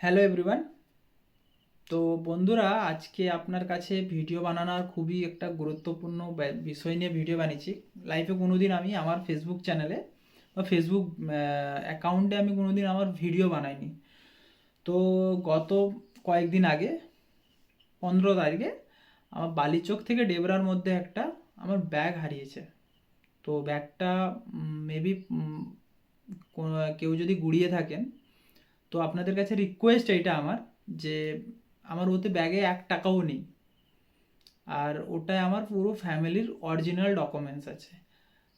Hello everyone তো বন্ধুরা, আজকে আপনার কাছে ভিডিও বানানোর খুবই একটা গুরুত্বপূর্ণ বিষয় নিয়ে ভিডিও বানিয়েছি। লাইফে কোনোদিন আমি আমার ফেসবুক চ্যানেলে বা ফেসবুক অ্যাকাউন্টে আমি কোনোদিন আমার ভিডিও বানাইনি। তো গত কয়েকদিন আগে, পনেরো তারিখে আমার বালিচক থেকে ডেবরার মধ্যে একটা আমার ব্যাগ হারিয়েছে। তো ব্যাগটা মেবি কেউ যদি গুড়িয়ে থাকেন তো আপনাদের কাছে রিকোয়েস্ট এইটা আমার যে আমার ওতে ব্যাগে এক টাকাও নেই। আর ওটায় আমার পুরো ফ্যামিলির অরিজিনাল ডকুমেন্টস আছে।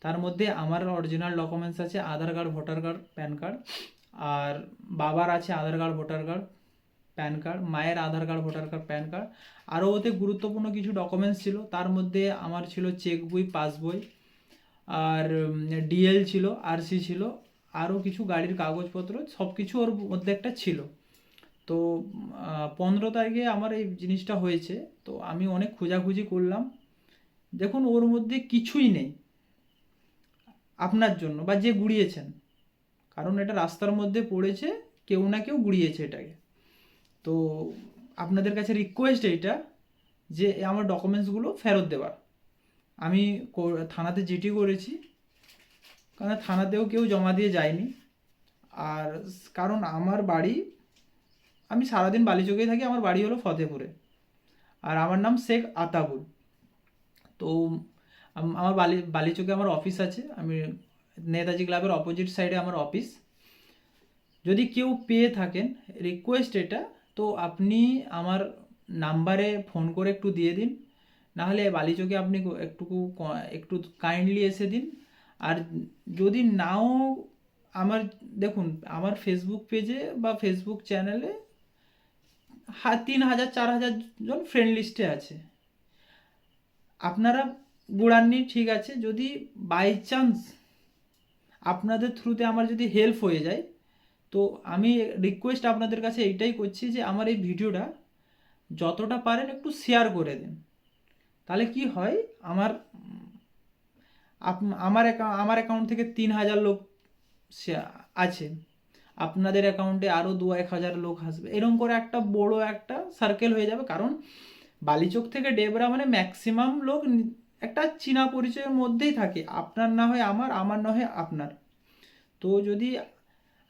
তার মধ্যে আমার অরিজিনাল ডকুমেন্টস আছে Aadhaar card, voter card, PAN card. আর বাবার আছে Aadhaar card, voter card, PAN card, মায়ের Aadhaar card, voter card, PAN card. আরও ওতে গুরুত্বপূর্ণ কিছু ডকুমেন্টস ছিল। তার মধ্যে আমার ছিল চেক বই পাসবই আর ডিএল ছিল আরসি ছিল আরও কিছু গাড়ির কাগজপত্র সব কিছু ওর মধ্যে একটা ছিল। তো পনেরো তারিখে আমার এই জিনিসটা হয়েছে। তো আমি অনেক খোঁজাখুঁজি করলাম। দেখুন, ওর মধ্যে কিছুই নেই আপনার জন্য বা যে গুড়িয়েছেন। কারণ এটা রাস্তার মধ্যে পড়েছে, কেউ না কেউ গুড়িয়েছে এটাকে। তো আপনাদের কাছে রিকোয়েস্ট এইটা যে আমার ডকুমেন্টসগুলো ফেরত দেওয়ার। আমি থানাতে জিটি করেছি। কারণ থানাতেও কেউ জমা দিয়ে যায়নি। আর কারণ আমার বাড়ি, আমি সারাদিন বালিচকেই থাকি, আমার বাড়ি হলো ফতেপুরে। আর আমার নাম শেখ আতাবুল। তো আমার বালি, বালিচকে আমার অফিস আছে। আমি নেতাজি ক্লাবের অপোজিট সাইডে আমার অফিস। যদি কেউ পেয়ে থাকেন রিকোয়েস্ট এটা, তো আপনি আমার নাম্বারে ফোন করে একটু দিয়ে দিন। নাহলে বালিচকে আপনি একটুকু একটু কাইন্ডলি এসে দিন। আর যদি নাও আমার, দেখুন, আমার ফেসবুক পেজে বা ফেসবুক চ্যানেলে তিন হাজার, চার হাজার জন ফ্রেন্ড লিস্টে আছে। আপনারা গুড়াননি ঠিক আছে, যদি বাই চান্স আপনাদের থ্রুতে আমার যদি হেল্প হয়ে যায়, তো আমি রিকোয়েস্ট আপনাদের কাছে এইটাই করছি যে আমার এই ভিডিওটা যতটা পারেন একটু শেয়ার করে দিন। তাহলে কি হয়, আমার আমার অ্যাকাউন্ট আমার অ্যাকাউন্ট থেকে তিন হাজার লোক শে- আছে। আপনাদের অ্যাকাউন্টে আরও দু এক হাজার লোক আসবে। এরকম করে একটা বড় একটা সার্কেল হয়ে যাবে। কারণ বালিচক থেকে ডেবরা মানে ম্যাক্সিমাম লোক একটা চীনা পরিচয়ের মধ্যেই থাকে। আপনার না হয় আমার আমার না হয় আপনার। তো যদি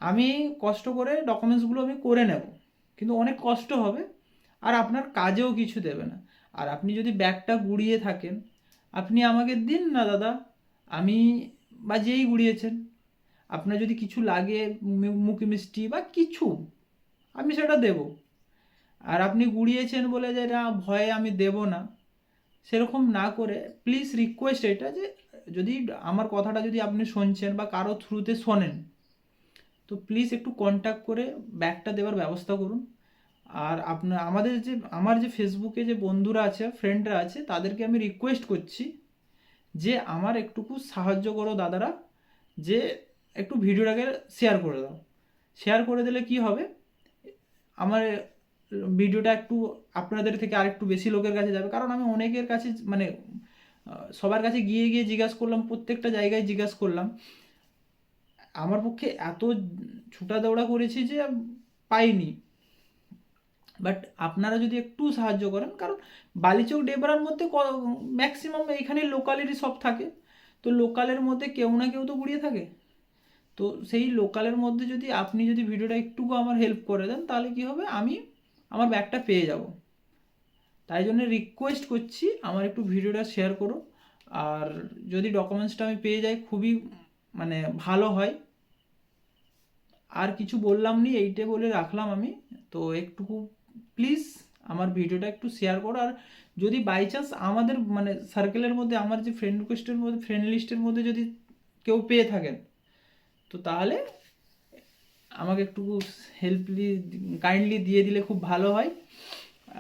আমি কষ্ট করে ডকুমেন্টসগুলো আমি করে নেব, কিন্তু অনেক কষ্ট হবে। আর আপনার কাজেও কিছু দেবে না। আর আপনি যদি ব্যাগটা গুড়িয়ে থাকেন, আপনি আমাকে দিন না দাদা। আমি বা যেই গুড়িয়েছেন। আপনার যদি কিছু লাগে মুখি মিষ্টি বা কিছু, আমি সেটা দেব। আর আপনি গুড়িয়েছেন বলে যে, না, ভয়ে আমি দেব না। সেরকম না করে প্লিজ রিকোয়েস্ট এটা যে, যদি আমার কথাটা যদি আপনি শুনছেন বা কারও থ্রুতে শোনেন, তো প্লিজ একটু কন্ট্যাক্ট করে ব্যাগটা দেওয়ার ব্যবস্থা করুন। আর আপনার, আমাদের যে, আমার যে ফেসবুকে যে বন্ধুরা আছে ফ্রেন্ডরা আছে, তাদেরকে আমি রিকোয়েস্ট করছি। যে আমার একটুকু সাহায্য করো দাদারা, যে একটু ভিডিওটাকে শেয়ার করে দাও। শেয়ার করে দিলে কি হবে? আমার ভিডিওটা একটু আপনাদের থেকে আরেকটু বেশি লোকের কাছে যাবে। কারণ আমি অনেকের কাছে মানে সবার কাছে গিয়ে গিয়ে জিজ্ঞাসা করলাম, প্রত্যেকটা জায়গায় জিজ্ঞাসা করলাম। আমার পক্ষে এত ছুটা দৌড়া করেছি যে পাইনি। বাট আপনারা যদি একটু সাহায্য করেন, কারণ বালিচক ডেবরার মধ্যে ম্যাক্সিমাম এইখানে লোকালেরই সব থাকে। তো লোকালের মধ্যে কেউ না কেউ তো গুড়িয়ে থাকে। তো সেই লোকালের মধ্যে যদি আপনি যদি ভিডিওটা একটুকু আমার হেল্প করে দেন, তাহলে কি হবে? আমি আমার ব্যাগটা পেয়ে যাব। তাই জন্য রিকোয়েস্ট করছি, আমার একটু ভিডিওটা শেয়ার করো। আর যদি ডকুমেন্টসটা আমি পেয়ে যাই, খুবই মানে ভালো হয়। আর কিছু বললাম নি, এইটে বলে রাখলাম আমি। তো একটুকু প্লিজ আমার ভিডিওটা একটু শেয়ার করো। আর যদি বাই চান্স আমাদের মানে সার্কেলের মধ্যে, আমার যে ফ্রেন্ড রিকোয়েস্টের মধ্যে ফ্রেন্ড লিস্টের মধ্যে যদি কেউ পেয়ে থাকেন, তো তাহলে আমাকে একটু হেল্পলি কাইন্ডলি দিয়ে দিলে খুব ভালো হয়।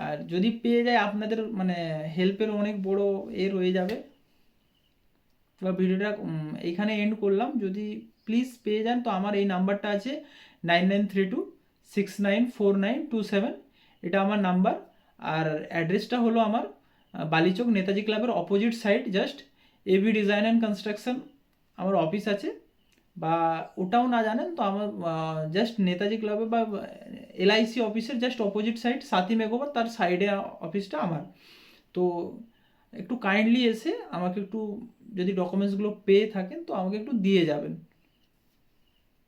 আর যদি পেয়ে যায়, আপনাদের মানে হেল্পের অনেক বড় এ রয়ে যাবে। বা ভিডিওটা এইখানে এন্ড করলাম। যদি প্লিজ পেয়ে যান, তো আমার এই নাম্বারটা আছে nine nine three two six nine four nine two seven এটা আমার নাম্বার আর অ্যাড্রেসটা হলো আমার বালিচক নেতাজি ক্লাবের opposite side just AB design and construction আমার অফিস আছে। বা ওটাও না জানেন তো আমার জাস্ট নেতাজি ক্লাবে বা এলআইসি অফিসের জাস্ট অপোজিট সাইড সাথী মেঘোবার তার সাইডে অফিসটা আমার। তো একটু কাইন্ডলি এসে আমাকে একটু যদি ডকুমেন্টসগুলো পেয়ে থাকেন তো আমাকে একটু দিয়ে যাবেন।